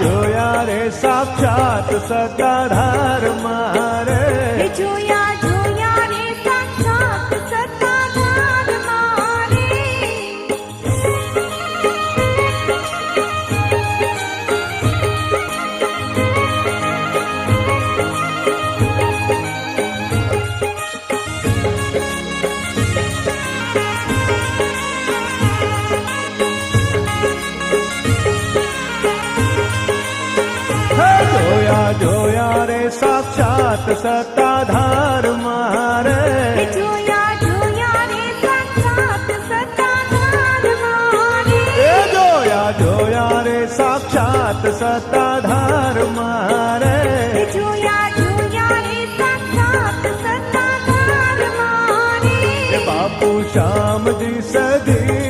જોયા રે સાક્ષાત સતાધાર મારે. જોયા हमारे साक्षात सत्ताधार महारे जोया जोया रे साक्षात सत्ताधार महारे जोया जोया रे साक्षात सत्ताधार महारे जोया जोया रे साक्षात सत्ताधार महारे बापू श्याम जी सदी